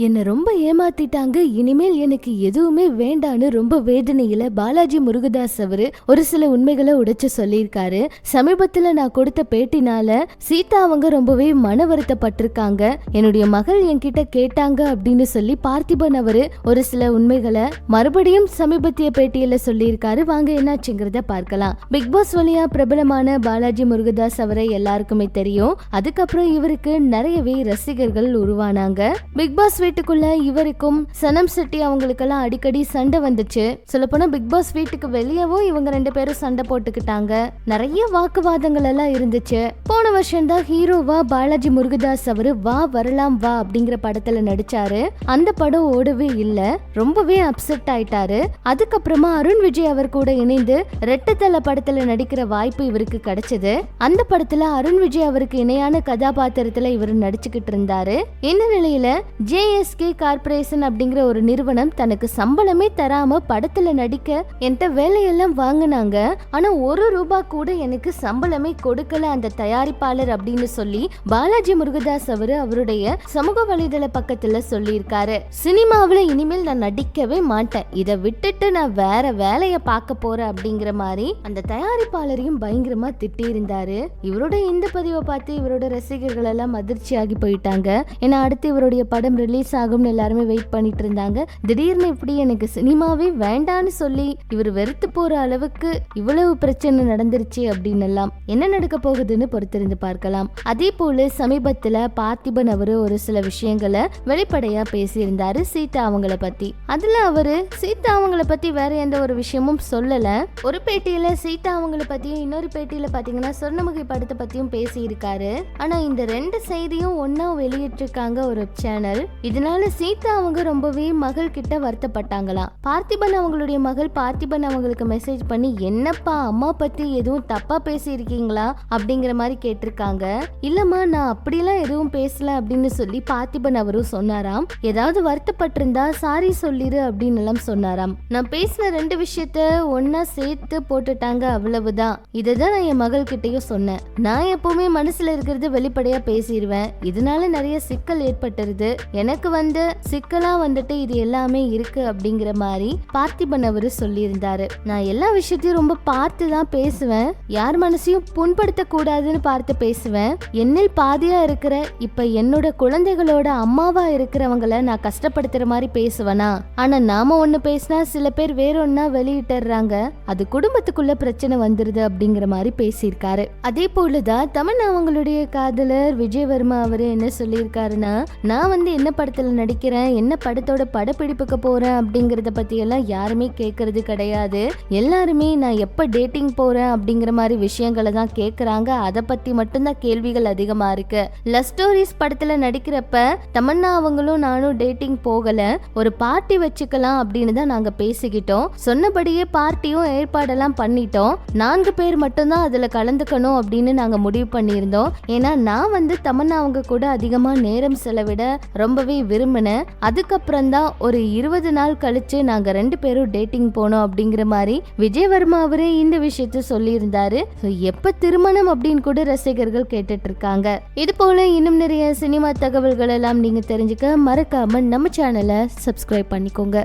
என்னை ரொம்ப ஏமாத்திட்டாங்க. இனிமேல் எனக்கு எதுவுமே வேண்டான்னு ரொம்ப வேதனையில பாலாஜி முருகதாஸ் அவரு ஒரு சில உண்மைகளை உடைச்சு சொல்லியிருக்காரு. சமீபத்துல நான் கொடுத்த பேட்டினால சீதா அவங்க ரொம்பவே மன வருத்தப்பட்டிருக்காங்க. என்னுடைய மகள் என்கிட்ட கேட்டாங்க அப்படின்னு சொல்லி பார்த்திபன் அவரு ஒரு சில உண்மைகளை மறுபடியும் சமீபத்திய பேட்டியில சொல்லியிருக்காரு. வாங்க என்னாச்சுங்கிறத பார்க்கலாம். பிக் பாஸ் வழியா பிரபலமான பாலாஜி முருகதாஸ் அவரை எல்லாருக்குமே தெரியும். அதுக்கப்புறம் இவருக்கு நிறையவே ரசிகர்கள் உருவானாங்க. பிக் பாஸ் வீட்டுக்குள்ள இவருக்கும் சனம் செட்டி அவங்களுக்கெல்லாம் அடிக்கடி சண்டை வந்துச்சு. சொல்லப்போனா பிக் பாஸ் வீட்டுக்கு வெளியவும் இவங்க ரெண்டு பேரும் சண்டை போட்டுக்கிட்டாங்க. நிறைய வாக்குவாதங்கள் எல்லாம் இருந்துச்சு. போன வருஷம் தான் ஹீரோவா பாலாஜி முருகதாஸ் அவரு வா வரலாம் வா அப்படிங்கிற படத்துல நடிச்சாரு. அந்த படம் ஓடவே இல்ல. ரொம்பவே அப்செட் ஆயிட்டாரு. அதுக்கப்புறமா அருண் விஜய் அவர் கூட இணைந்து ரெட்டத்தல படத்துல நடிக்கிற வாய்ப்பு இவருக்கு கிடைச்சது. அந்த படத்துல அருண் விஜய் அவருக்கு இணையான கதாபாத்திரத்துல இவர் நடிச்சுக்கிட்டு இருந்தாரு. இந்த நிலையில ஜே ஜேஎஸ்கே கார்பரேஷன் அப்படிங்கிற ஒரு நிறுவனம் தனக்கு சம்பளமே தராம படத்துல நடிக்க என்கிட்ட வேலையெல்லாம் வாங்கினாங்க. ஆனா ஒரு ரூபா கூட எனக்கு சம்பளமே கொடுக்கல அந்த தயாரிப்பாளர் அப்படின்னு சொல்லி பாலாஜி முருகதாஸ் அவரு அவருடைய சமூக வலைதள பக்கத்துல சொல்லியிருக்காரு. சினிமாவுல இனிமேல் நான் நடிக்கவே மாட்டேன். இதை விட்டுட்டு நான் வேற வேலையை பார்க்க போறேன் அப்படிங்கிற மாதிரி அந்த தயாரிப்பாளரையும் பயங்கரமா திட்டி இருந்தாரு இவரோட இந்த பதிவை பார்த்து இவரோட ரசிகர்கள் எல்லாம் அதிர்ச்சியாகி போயிட்டாங்க. ஏன்னா அடுத்து இவருடைய படம் ரிலீஸ் ஆகும்னு எல்லாருமே வெயிட் பண்ணிட்டு இருந்தாங்க. திடீர்னு இப்படி எனக்கு சினிமாவே வேண்டான்னு சொல்லி இவர் வெறுத்து போற அளவுக்கு இவ்வளவு பிரச்சனை நடந்துருச்சு அப்படின்னு எல்லாம் என்ன நடக்க போகுதுன்னு பொறுத்திருந்து பார்க்கலாம். அதே போல சமீபத்துல பார்த்திபன் அவரு ஒரு சில விஷயங்களை வெளிப்படையா பேசியிருந்தாரு சீதா அவங்கள பத்தி. அதுல அவரு சீதா அவங்கள பத்தி வேற எந்த ஒரு விஷயமும் சொல்லல. ஒரு பேட்டியில சீதா அவங்கள பத்தியும் இன்னொரு பேட்டியில பாத்தீங்கன்னா சொர்ணமுகி படத்தை பத்தியும் பேசி இருக்காரு ஆனா இந்த ரெண்டு செய்தியும் ஒன்னா வெளியிட்டிருக்காங்க ஒரு சேனல் இதனால சீதா அவங்க ரொம்பவே மகள் கிட்ட வருத்தப்பட்டாங்களாம் பார்த்திபன் அவங்களுடைய மகள் பார்த்திபன் அவங்களுக்கு மெசேஜ் பண்ணி என்னப்பா அம்மா பத்தி எதுவும் தப்பா பேசியிருக்கீங்களா? அப்படிங்கிற மாதிரி கேட்டிருக்காங்க. இல்லம்மா நான் அப்படிலாம் எதுவும் பேசல அப்படின்னு சொல்லி பார்த்திபன் அவரும் சொன்னாராம். ஏதாவது வருத்தப்பட்டிருந்தா சாரி சொல்லிடு அப்படின்னு எல்லாம் சொன்னாராம். நான் பேசின ரெண்டு விஷயத்த ஒன்னா சேர்த்து போட்டுட்டாங்க அவ்வளவுதான். இதுதான் நான் என் மகள் கிட்டயும் சொன்னேன். நான் எப்பவுமே மனசுல இருக்கிறது வெளிப்படையா பேசிடுவேன் இதனால நிறைய சிக்கல் ஏற்பட்டுருது. எனக்கு வந்து சிக்கலா வந்துட்டு இது எல்லாமே இருக்கு அப்படிங்கிற மாதிரி பார்த்திபன் அவரு சொல்லியிருந்தாரு. நான் எல்லா விஷயத்தையும் ரொம்ப பார்த்து தான் பேசுவேன். யார் மனசையும் புண்படுத்த கூடாதுன்னு பார்த்து பேசுவேன். என்னில் பாதியா இருக்கிற இப்ப என்னோட குழந்தைகளோட அம்மாவா இருக்கிறவங்கள நான் கஷ்டப்படுத்துற மாதிரி பேசுவேனா? ஆனா நாம ஒண்ணு பேசினா சில பேர் வேற ஒன்னா வெளியிட்டுறாங்க. அது குடும்பத்துக்குள்ள பிரச்சனை வந்துருது அப்படிங்கிற மாதிரி பேசியிருக்காரு. அதே போலதான் தமன் அவங்களுடைய காதலர் விஜயவர்மா அவரு என்ன சொல்லியிருக்காருன்னா நான் வந்து என்ன படத்தில் நடிக்கிறேன் என்ன படத்தோட படப்பிடிப்புக்கு போகிறேன் அப்படிங்கிறத பற்றியெல்லாம் யாருமே கேட்கறது கிடையாது. எல்லாருமே நான் எப்போ டேட்டிங் போகிறேன் அப்படிங்கிற மாதிரி விஷயங்களை தான் கேட்குறாங்க அதை பற்றி மட்டும்தான் கேள்விகள் அதிகமாக இருக்கு. லவ் ஸ்டோரிஸ் படத்தில் நடிக்கிறப்ப தமன்னா அவங்களும் நானும் டேட்டிங் போகலை. ஒரு பார்ட்டி வச்சுக்கலாம் அப்படின்னு தான் நாங்கள் பேசிக்கிட்டோம். சொன்னபடியே பார்ட்டியும் ஏற்பாடெல்லாம் பண்ணிட்டோம். நான்கு பேர் மட்டும்தான் அதில் கலந்துக்கணும் அப்படின்னு நாங்கள் முடிவு பண்ணியிருந்தோம். ஏன்னா நான் வந்து தமன்னா அவங்க கூட அதிகமாக நேரம் செலவிட ரொம்பவே விரும்பினேன் அதுக்கப்புறம் தான் ஒரு இருபது நாள் கழிச்சு நாங்க ரெண்டு பேரும் டேட்டிங் போனோம் அப்படிங்கிற மாதிரி விஜயவர்மா அவரே இந்த விஷயத்த சொல்லியிருந்தாரு. எப்ப திருமணம் அப்படின்னு கூட ரசிகர்கள் கேட்டுட்டு இருக்காங்க. இது போல இன்னும் நிறைய சினிமா தகவல்கள் எல்லாம் நீங்க தெரிஞ்சுக்க மறக்காம நம்ம சேனலை சப்ஸ்கிரைப் பண்ணிக்கோங்க.